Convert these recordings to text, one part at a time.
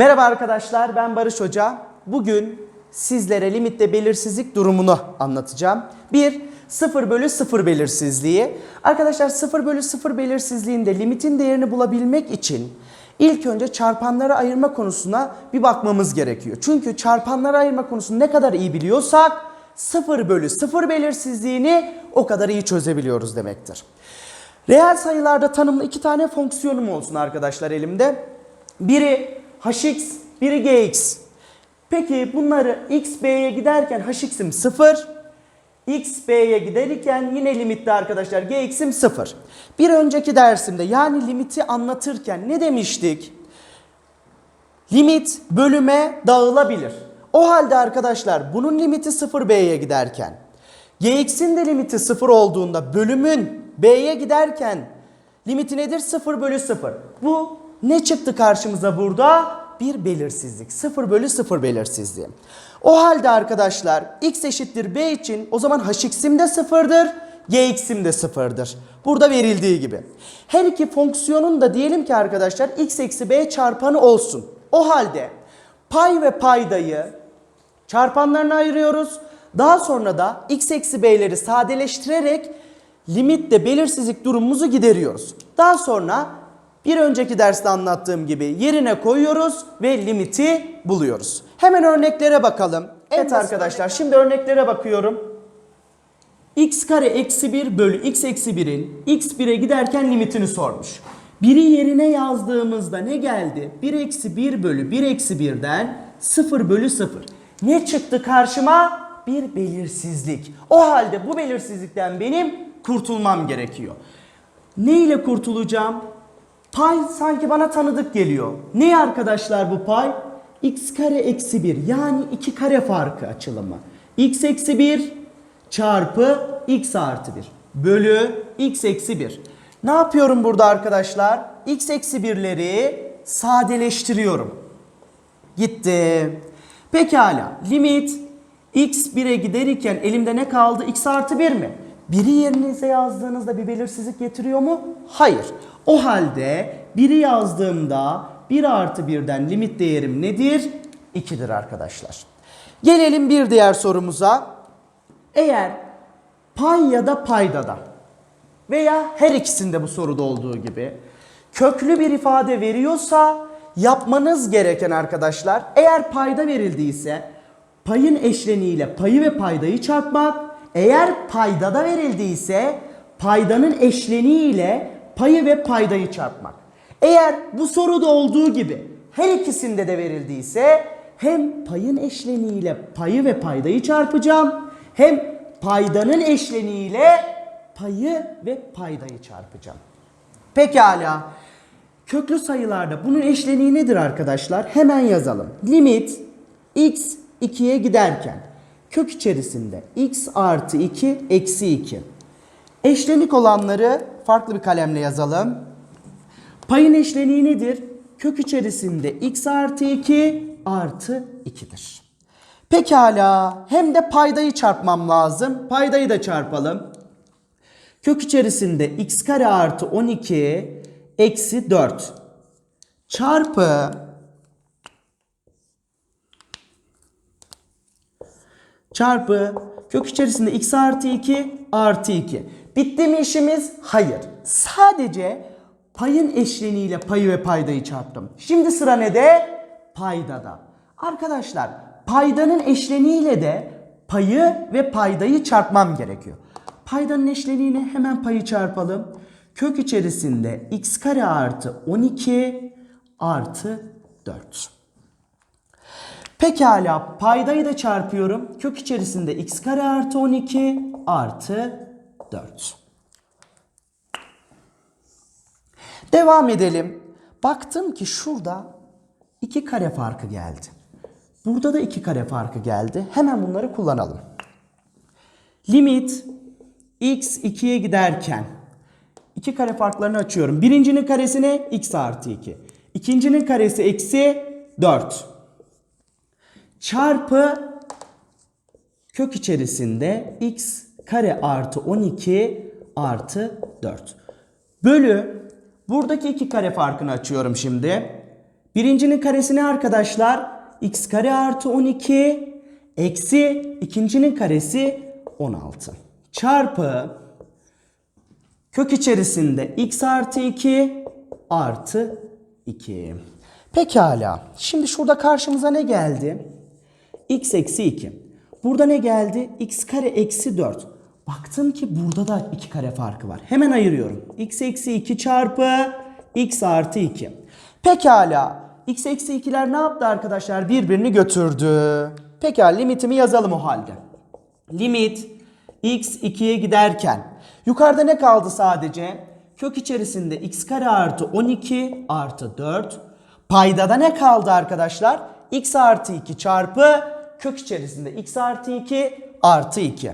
Merhaba arkadaşlar ben Barış Hoca. Bugün sizlere limitte belirsizlik durumunu anlatacağım. Bir 0 bölü 0 belirsizliği. Arkadaşlar 0 bölü 0 belirsizliğinde limitin değerini bulabilmek için ilk önce çarpanları ayırma konusuna bir bakmamız gerekiyor. Çünkü çarpanları ayırma konusunu ne kadar iyi biliyorsak 0 bölü 0 belirsizliğini o kadar iyi çözebiliyoruz demektir. Reel sayılarda tanımlı iki tane fonksiyonum olsun arkadaşlar elimde. Biri hx, biri gx. Peki bunları x, b'ye giderken hx'im 0, x, b'ye giderken yine limitte arkadaşlar gx'im 0. Bir önceki dersimde yani limiti anlatırken ne demiştik? Limit bölüme dağılabilir. O halde arkadaşlar bunun limiti 0 b'ye giderken gx'in de limiti 0 olduğunda bölümün b'ye giderken limiti nedir? 0 bölü 0. Bu ne çıktı karşımıza burada? Bir belirsizlik. 0 bölü 0 belirsizliği. O halde arkadaşlar x eşittir b için o zaman hx'im de 0'dır. gx'im de 0'dır. Burada verildiği gibi. Her iki fonksiyonun da diyelim ki arkadaşlar x eksi b çarpanı olsun. O halde pay ve paydayı çarpanlarına ayırıyoruz. Daha sonra da x eksi b'leri sadeleştirerek limitte belirsizlik durumumuzu gideriyoruz. Daha sonra bir önceki derste anlattığım gibi yerine koyuyoruz ve limiti buluyoruz. Hemen örneklere bakalım. Evet arkadaşlar şimdi örneklere bakıyorum. x kare eksi 1 bölü x eksi 1'in x 1'e giderken limitini sormuş. Biri yerine yazdığımızda ne geldi? 1 eksi 1 bölü 1 eksi 1'den 0 bölü 0. Ne çıktı karşıma? Bir belirsizlik. O halde bu belirsizlikten benim kurtulmam gerekiyor. Ne ile kurtulacağım? Pay sanki bana tanıdık geliyor. Ne arkadaşlar bu pay? x kare eksi 1 yani 2 kare farkı açılımı. x eksi 1 çarpı x artı 1 bölü x eksi 1. Ne yapıyorum burada arkadaşlar? x eksi 1'leri sadeleştiriyorum. Gitti. Pekala limit x 1'e giderken elimde ne kaldı? x artı 1 mi? Biri yerinize yazdığınızda bir belirsizlik getiriyor mu? Hayır. O halde biri yazdığımda 1 artı 1'den limit değerim nedir? 2'dir arkadaşlar. Gelelim bir diğer sorumuza. Eğer pay ya da paydada veya her ikisinde bu soruda olduğu gibi köklü bir ifade veriyorsa yapmanız gereken arkadaşlar eğer payda verildiyse payın eşleniğiyle payı ve paydayı çarpmak eğer paydada verildiyse paydanın eşleniğiyle payı ve paydayı çarpmak. Eğer bu soruda olduğu gibi her ikisinde de verildiyse hem payın eşleniğiyle payı ve paydayı çarpacağım hem paydanın eşleniğiyle payı ve paydayı çarpacağım. Pekala. Köklü sayılarda bunun eşleniği nedir arkadaşlar? Hemen yazalım. Limit x 2'ye giderken kök içerisinde x artı 2 eksi 2. Eşlenik olanları farklı bir kalemle yazalım. Payın eşleniği nedir? Kök içerisinde x artı 2 artı 2'dir. Pekala hem de paydayı çarpmam lazım. Paydayı da çarpalım. Kök içerisinde x kare artı 12 eksi 4 çarpı çarpı kök içerisinde x artı 2 artı 2. Bitti mi işimiz? Hayır. Sadece payın eşleniğiyle payı ve paydayı çarptım. Şimdi sıra ne de? Paydada. Arkadaşlar paydanın eşleniğiyle de payı ve paydayı çarpmam gerekiyor. Paydanın eşleniğine hemen payı çarpalım. Kök içerisinde x kare artı 12 artı 4. Pekala paydayı da çarpıyorum. Kök içerisinde x kare artı 12 artı 4. Devam edelim. Baktım ki şurada 2 kare farkı geldi. Burada da 2 kare farkı geldi. Hemen bunları kullanalım. Limit x 2'ye giderken 2 kare farklarını açıyorum. Birincinin karesi ne? x artı 2. İkincinin karesi eksi 4 çarpı kök içerisinde x kare artı 12 artı 4 bölü buradaki iki kare farkını açıyorum şimdi. Birincinin karesi ne arkadaşlar? x kare artı 12 eksi ikincinin karesi 16 çarpı kök içerisinde x artı 2 artı 2. Pekala. Şimdi şurada karşımıza ne geldi? X eksi 2. Burada ne geldi? x kare eksi 4. Baktım ki burada da 2 kare farkı var. Hemen ayırıyorum. x eksi 2 çarpı x artı 2. Pekala. x eksi 2'ler ne yaptı arkadaşlar? Birbirini götürdü. Pekala limitimi yazalım o halde. Limit x 2'ye giderken yukarıda ne kaldı sadece? Kök içerisinde x kare artı 12 artı 4. Paydada ne kaldı arkadaşlar? x artı 2 çarpı kök içerisinde x artı 2 artı 2.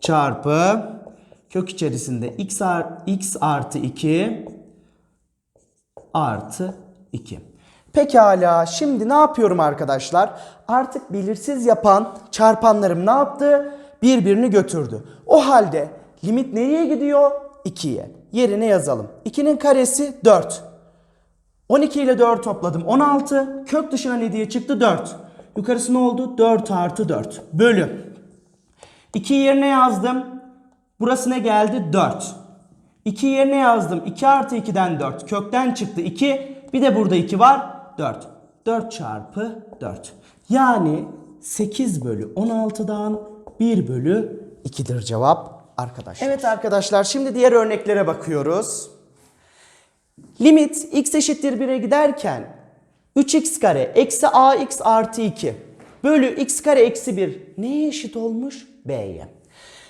Çarpı kök içerisinde x, ar x artı 2 artı 2. Pekala şimdi ne yapıyorum arkadaşlar? Artık belirsiz yapan çarpanlarım ne yaptı? Birbirini götürdü. O halde limit nereye gidiyor? 2'ye. Yerine yazalım. 2'nin karesi 4. 12 ile 4 topladım 16. Kök dışına ne diye çıktı? 4. Yukarısı ne oldu? 4 artı 4. Bölü. 2 yerine yazdım. Burası ne geldi? 4. 2 yerine yazdım. 2 artı 2'den 4. Kökten çıktı 2. Bir de burada 2 var. 4. 4 çarpı 4. Yani 8 bölü 16'dan 1 bölü 2'dir cevap arkadaşlar. Evet arkadaşlar şimdi diğer örneklere bakıyoruz. Limit x eşittir 1'e giderken 3x kare eksi ax artı 2 bölü x kare eksi 1 neye eşit olmuş? B'ye.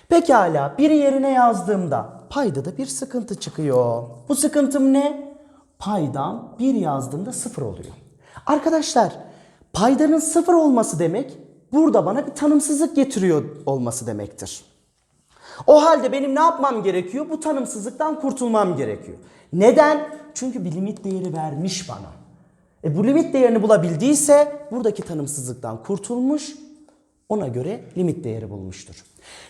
Pekala bir yerine yazdığımda payda da bir sıkıntı çıkıyor. Bu sıkıntım ne? Paydam 1 yazdığımda 0 oluyor. Arkadaşlar paydanın 0 olması demek burada bana bir tanımsızlık getiriyor olması demektir. O halde benim ne yapmam gerekiyor? Bu tanımsızlıktan kurtulmam gerekiyor. Neden? Çünkü bir limit değeri vermiş bana. E bu limit değerini bulabildiyse buradaki tanımsızlıktan kurtulmuş, ona göre limit değeri bulmuştur.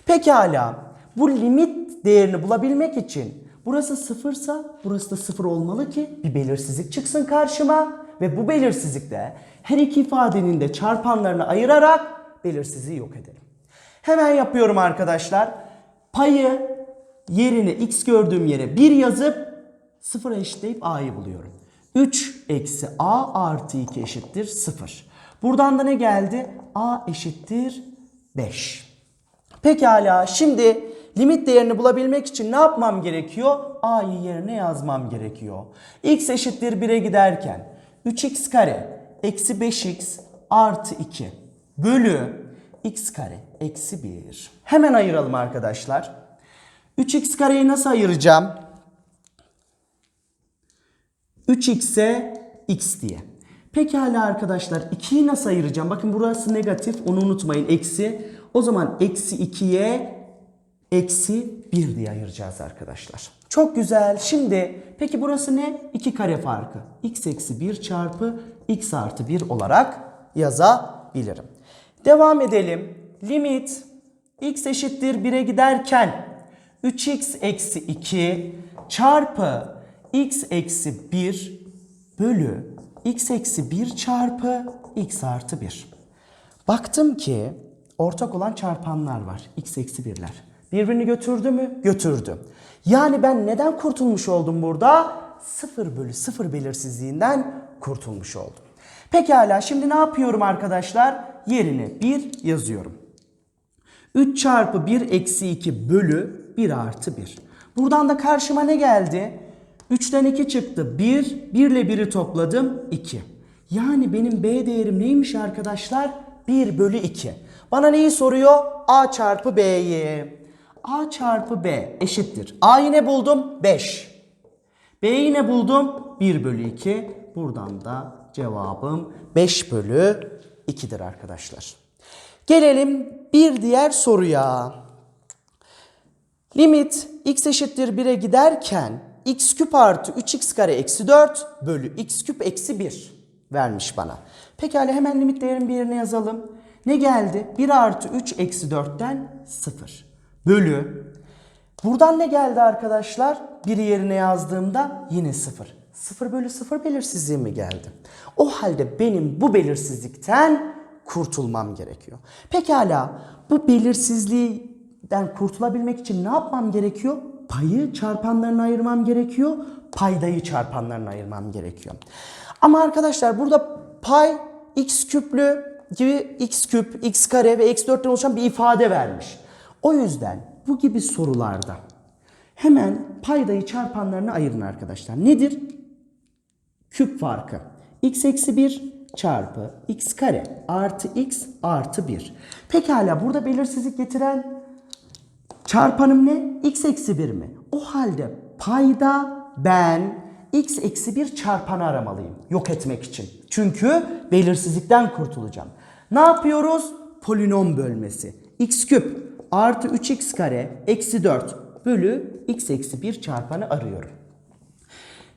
Pekala, bu limit değerini bulabilmek için burası sıfırsa burası da sıfır olmalı ki bir belirsizlik çıksın karşıma ve bu belirsizlikte her iki ifadenin de çarpanlarını ayırarak belirsizliği yok edelim. Hemen yapıyorum arkadaşlar. Payı yerine x gördüğüm yere 1 yazıp 0'a eşitleyip a'yı buluyorum. 3 eksi a artı 2 eşittir 0. Buradan da ne geldi? a eşittir 5. Pekala şimdi limit değerini bulabilmek için ne yapmam gerekiyor? a'yı yerine yazmam gerekiyor. x eşittir 1'e giderken 3x kare eksi 5x artı 2 bölü x kare eksi 1. Hemen ayıralım arkadaşlar. 3x kareyi nasıl ayıracağım? 3x'e x diye. Pekala arkadaşlar 2'yi nasıl ayıracağım? Bakın burası negatif onu unutmayın eksi. O zaman eksi 2'ye eksi 1 diye ayıracağız arkadaşlar. Çok güzel. Şimdi peki burası ne? 2 kare farkı. x eksi 1 çarpı x artı 1 olarak yazabilirim. Devam edelim. Limit x eşittir 1'e giderken 3x eksi 2 çarpı x eksi 1 bölü x eksi 1 çarpı x artı 1. Baktım ki ortak olan çarpanlar var. x eksi 1'ler. Birbirini götürdü mü? Götürdü. Yani ben neden kurtulmuş oldum burada? 0 bölü 0 belirsizliğinden kurtulmuş oldum. Pekala şimdi ne yapıyorum arkadaşlar? Yerine 1 yazıyorum. 3 çarpı 1 eksi 2 bölü 1 artı 1. Buradan da karşıma ne geldi? 3'ten 2 çıktı 1. 1 ile 1'i topladım 2. Yani benim B değerim neymiş arkadaşlar? 1 bölü 2. Bana neyi soruyor? A çarpı B'yi. A çarpı B eşittir. A'yı ne buldum? 5. B'yi ne buldum? 1 bölü 2. Buradan da cevabım 5 bölü 2'dir arkadaşlar. Gelelim bir diğer soruya. Limit x eşittir 1'e giderken x küp artı 3x kare eksi 4 bölü x küp eksi 1 vermiş bana. Pekala hemen limit değerin bir yerine yazalım. Ne geldi? 1 artı 3 eksi 4'ten 0 bölü. Buradan ne geldi arkadaşlar? 1'i yerine yazdığımda yine 0. 0 bölü 0 belirsizliği mi geldi? O halde benim bu belirsizlikten kurtulmam gerekiyor. Pekala bu belirsizliğden kurtulabilmek için ne yapmam gerekiyor? Payı çarpanlarına ayırmam gerekiyor. Paydayı çarpanlarına ayırmam gerekiyor. Ama arkadaşlar burada pay x küplü gibi x küp, x kare ve x 4'ten oluşan bir ifade vermiş. O yüzden bu gibi sorularda hemen paydayı çarpanlarına ayırın arkadaşlar. Nedir? Küp farkı. x eksi 1 çarpı x kare artı x artı 1. Pekala burada belirsizlik getiren çarpanım ne? x eksi 1 mi? O halde payda ben x eksi 1 çarpanı aramalıyım yok etmek için. Çünkü belirsizlikten kurtulacağım. Ne yapıyoruz? Polinom bölmesi. x küp artı 3x kare eksi 4 bölü x eksi 1 çarpanı arıyorum.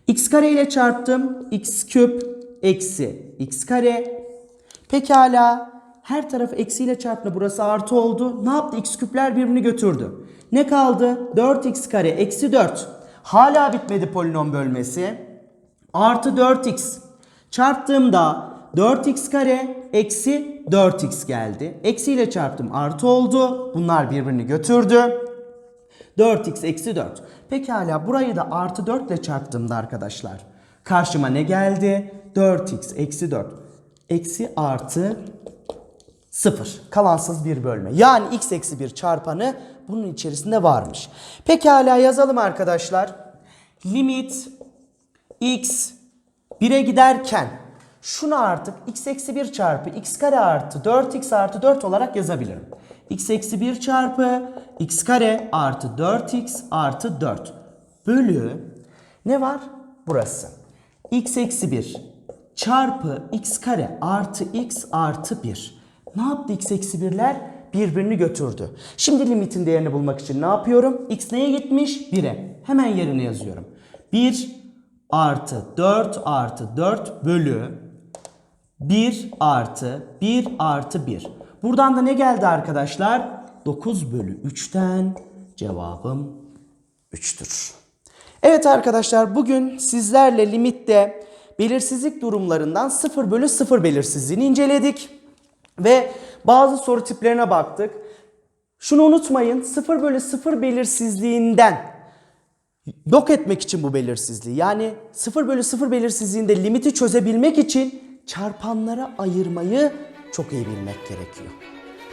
X kare ile çarptım. x küp eksi x kare. Pekala her tarafı eksiyle çarptı. Burası artı oldu. Ne yaptı? x küpler birbirini götürdü. Ne kaldı? 4x kare eksi 4. Hala bitmedi polinom bölmesi. Artı 4x. Çarptığımda 4x kare eksi 4x geldi. Eksiyle çarptım artı oldu. Bunlar birbirini götürdü. 4x eksi 4. Pekala burayı da artı 4 ile çarptığımda arkadaşlar. Karşıma ne geldi? 4x eksi 4. Eksi artı 0. Kalansız bir bölme. Yani x eksi 1 çarpanı bunun içerisinde varmış. Pekala yazalım arkadaşlar. Limit x 1'e giderken şunu artık x eksi 1 çarpı x kare artı 4x artı 4 olarak yazabilirim. x eksi 1 çarpı x kare artı 4x artı 4 bölü ne var? Burası. x eksi 1 çarpı x kare artı x artı 1. Ne yaptı x eksi 1'ler? Birbirini götürdü. Şimdi limitin değerini bulmak için ne yapıyorum? x neye gitmiş? 1'e. Hemen yerine yazıyorum. 1 artı 4 artı 4 bölü 1 artı 1 artı 1. Buradan da ne geldi arkadaşlar? 9 bölü 3'ten cevabım 3'tür. Evet arkadaşlar bugün sizlerle limitte belirsizlik durumlarından 0 bölü 0 belirsizliğini inceledik. Ve bazı soru tiplerine baktık. Şunu unutmayın 0 bölü 0 belirsizliğinden yok etmek için bu belirsizliği yani 0 bölü 0 belirsizliğinde limiti çözebilmek için çarpanlara ayırmayı çok iyi bilmek gerekiyor.